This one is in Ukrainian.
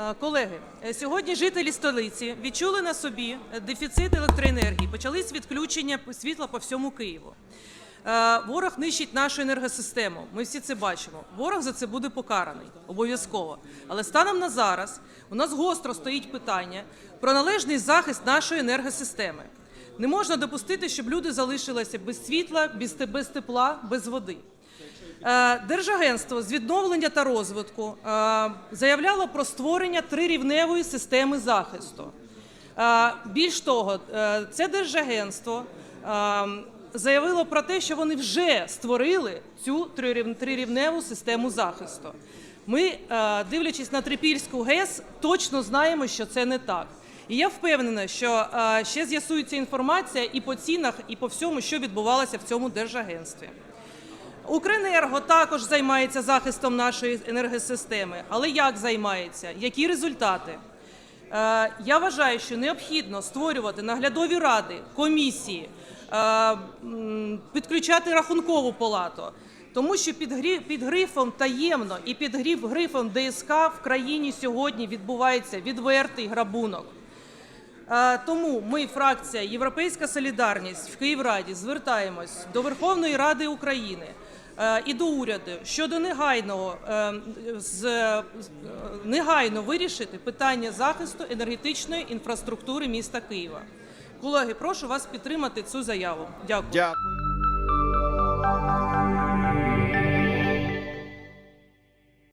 Е, Колеги, е, сьогодні жителі столиці відчули на собі е, дефіцит електроенергії. Почались відключення світла по всьому Києву. Ворог нищить нашу енергосистему. Ми всі це бачимо. Ворог за це буде покараний обов'язково. Але станом на зараз у нас гостро стоїть питання про належний захист нашої енергосистеми. Не можна допустити, щоб люди залишилися без світла, без тепла, без води. Е, Держагентство з відновлення та розвитку е, заявляло про створення трирівневої системи захисту. Е, Більш того, це держагентство заявило про те, що вони вже створили цю трирівневу систему захисту. Ми, дивлячись на Трипільську ГЕС, точно знаємо, що це не так. І я впевнена, що ще з'ясується інформація і по цінах, і по всьому, що відбувалося в цьому держагентстві. Укренерго також займається захистом нашої енергосистеми. Але як займається? Які результати? Е, Я вважаю, що необхідно створювати наглядові ради, комісії, е, підключати рахункову палату. Тому що під, грифом таємно і під грифом ДСК в країні сьогодні відбувається відвертий грабунок. Е, Тому ми, фракція Європейська Солідарність в Київраді, звертаємось до Верховної Ради України і до уряду щодо негайного е, з- негайно вирішити питання захисту енергетичної інфраструктури міста Києва. Колеги, прошу вас підтримати цю заяву. Дякую. Дякую.